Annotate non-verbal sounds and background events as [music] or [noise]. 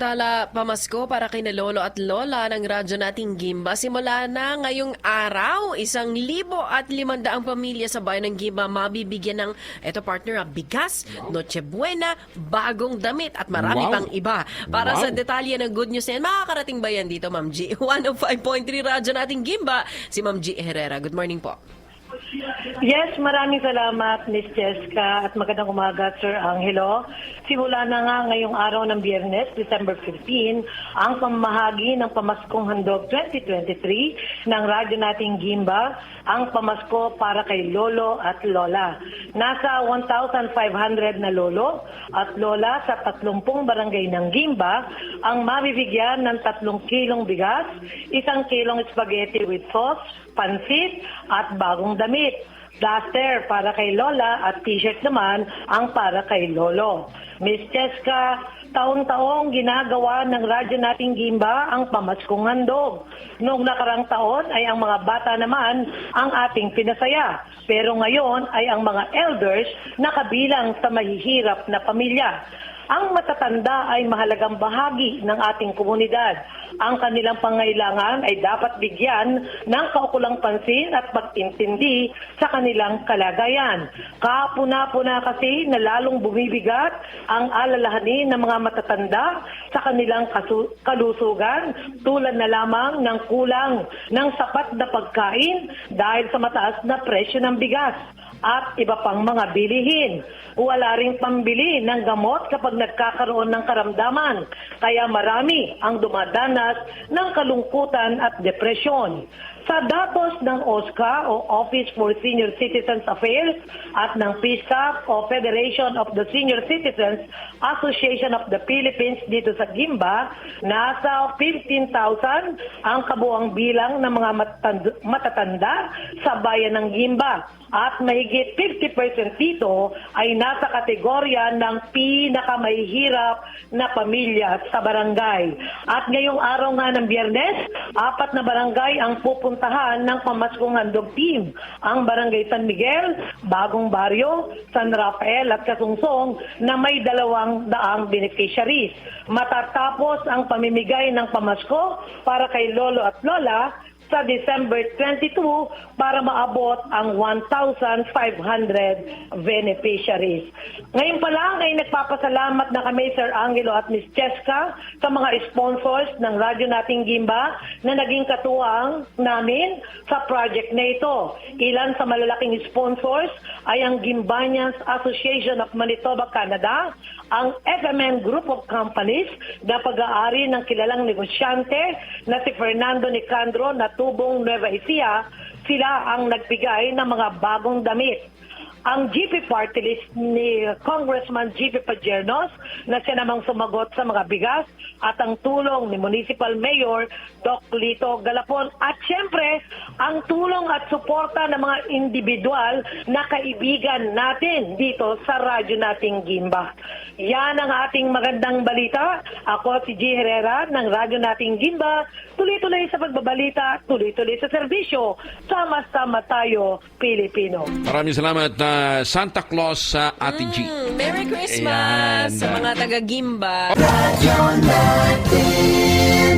Samantala, pamasko para kay na lolo at lola ng radyo nating Gimba. Simula na ngayong araw, isang libo at limandaang pamilya sa bayan ng Gimba mabibigyan ng, eto partner, ah, bigas, Noche Buena, bagong damit at marami Wow. pang iba. Para Wow. sa detalye ng good news na yan, makakarating ba yan dito, Ma'am G? [laughs] 105.3 radyo nating Gimba, si Ma'am G. Herrera. Good morning po. Yes, maraming salamat, Miss Jessica, at magandang umaga, Sir Angelo. Simula na nga ngayong araw ng Biyernes, December 15, ang pamahagi ng Pamaskong Handog 2023 ng radyo nating Gimba, ang pamasko para kay Lolo at Lola. Nasa 1,500 na Lolo at Lola sa 30 barangay ng Gimba ang mabibigyan ng 3 kilong bigas, isang kilong spaghetti with sauce, pansit at bagong damit. Duster para kay Lola at t-shirt naman ang para kay Lolo. Miss Cheska, taon-taong ginagawa ng radyo nating Gimba ang pamaskong handog. Noong nakarang taon ay ang mga bata naman ang ating pinasaya. Pero ngayon ay ang mga elders na kabilang sa mahihirap na pamilya. Ang matatanda ay mahalagang bahagi ng ating komunidad. Ang kanilang pangailangan ay dapat bigyan ng kaukulang pansin at pagintindi sa kanilang kalagayan. Kapuna-puna kasi na lalong bumibigat ang alalahanin ng mga matatanda sa kanilang kalusugan tulad na lamang ng kulang ng sapat na pagkain dahil sa mataas na presyo ng bigas at iba pang mga bilihin. Wala ring pambili ng gamot kapag nagkakaroon ng karamdaman. Kaya marami ang dumadanas ng kalungkutan at depresyon. Sa datos ng OSCA o Office for Senior Citizens Affairs at ng PISA o Federation of the Senior Citizens Association of the Philippines dito sa Gimba, nasa 15,000 ang kabuang bilang ng mga matatanda sa bayan ng Gimba at mahigit 50% dito ay nasa kategorya ng pinakamahihirap na pamilya sa barangay. At ngayong araw nga ng biyernes, apat na barangay ang pupuntahan ng pamaskong handog team. Ang barangay San Miguel, Bagong Baryo, San Rafael at Kasungsong na may dalawang daang beneficiaries. Matatapos ang pamimigay ng pamasko para kay Lolo at Lola sa December 22 para maabot ang 1,500 beneficiaries. Ngayon pa lang ay nagpapasalamat na kami Sir Angelo at Miss Cheska sa mga sponsors ng radyo nating Gimba na naging katuwang namin sa project na ito. Ilan sa malalaking sponsors ay ang Gimbanians Association of Manitoba, Canada, ang FMN Group of Companies na pag-aari ng kilalang negosyante na si Fernando Nicandro na tubong Nueva Ecija, sila ang nagbigay ng mga bagong damit. Ang GP party list ni Congressman GP Pajernos na siya namang sumagot sa mga bigas at ang tulong ni Municipal Mayor Doc Lito Galapon at siyempre ang tulong at suporta ng mga individual na kaibigan natin dito sa radyo nating Gimba. Yan ang ating magandang balita. Ako si G. Herrera ng radyo nating Gimba. Tuloy-tuloy sa pagbabalita, tuloy-tuloy sa serbisyo. Sama-sama tayo, Pilipino. Maraming salamat na Santa Claus sa Ate G. Mm, Merry Christmas Ayan. sa mga taga-Gimba. Natin